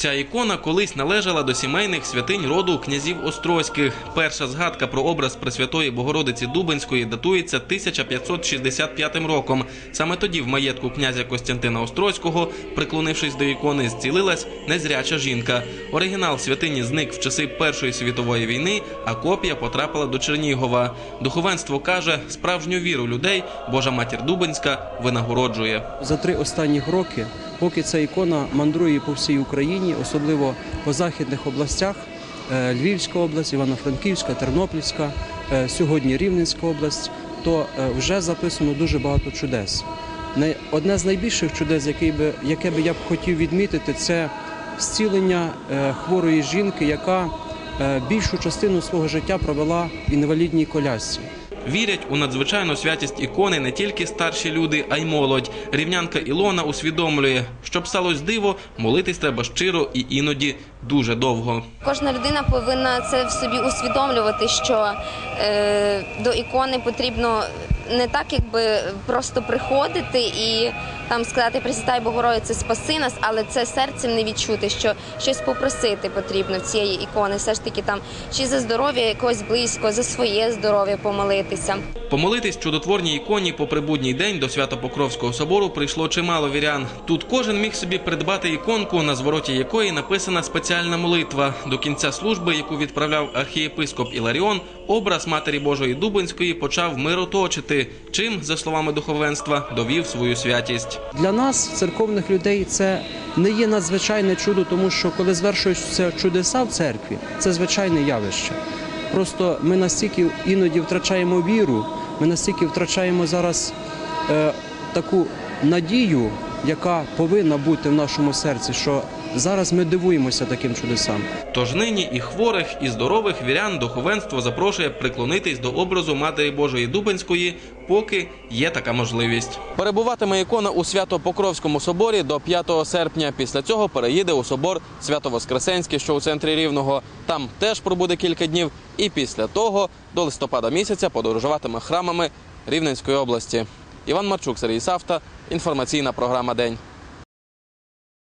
Ця ікона колись належала до сімейних святинь роду князів Острозьких. Перша згадка про образ Пресвятої Богородиці Дубенської датується 1565 роком. Саме тоді в маєтку князя Костянтина Острозького, приклонившись до ікони, зцілилась незряча жінка. Оригінал святині зник в часи Першої світової війни, а копія потрапила до Чернігова. Духовенство каже, справжню віру людей Божа матір Дубенська винагороджує. За три останніх роки, поки ця ікона мандрує по всій Україні, особливо по західних областях, е, Львівська область, Івано-Франківська, Тернопільська, е, сьогодні Рівненська область, то е, вже записано дуже багато чудес. Одне з найбільших чудес, яке би, я б хотів відмітити, це зцілення хворої жінки, яка більшу частину свого життя провела в інвалідній колясці. Вірять у надзвичайну святість ікони не тільки старші люди, а й молодь. Рівнянка Ілона усвідомлює, щоб сталося диво, молитись треба щиро і іноді дуже довго. Кожна людина повинна це в собі усвідомлювати, що е, до ікони потрібно не так, якби просто приходити і там сказати Пресвятай Богородице, спаси нас, але це серцем не відчути, що щось попросити потрібно в цієї ікони. Все ж таки там чи за здоров'я якогось близько, за своє здоров'я помолитися. Помолитись чудотворній іконі по прибудній день до Свято-Покровського собору прийшло чимало вірян. Тут кожен міг собі придбати іконку, на звороті якої написана спеціальна молитва. До кінця служби, яку відправляв архієпископ Іларіон, образ Матері Божої Дубинської почав мироточити, чим, за словами духовенства, довів свою святість. Для нас, церковних людей, це не є надзвичайне чудо, тому що коли звершуються чудеса в церкві, це звичайне явище. Просто ми настільки іноді втрачаємо віру, ми настільки втрачаємо зараз е, таку надію, яка повинна бути в нашому серці, що зараз ми дивуємося таким чудесам. Тож нині і хворих, і здорових вірян духовенство запрошує приклонитись до образу Матері Божої Дубенської, поки є така можливість. Перебуватиме ікона у Свято-Покровському соборі до 5 серпня. Після цього переїде у собор Свято-Воскресенський, що у центрі Рівного. Там теж пробуде кілька днів. І після того до листопада місяця подорожуватиме храмами Рівненської області. Іван Марчук, Сергій Савта. Інформаційна програма День.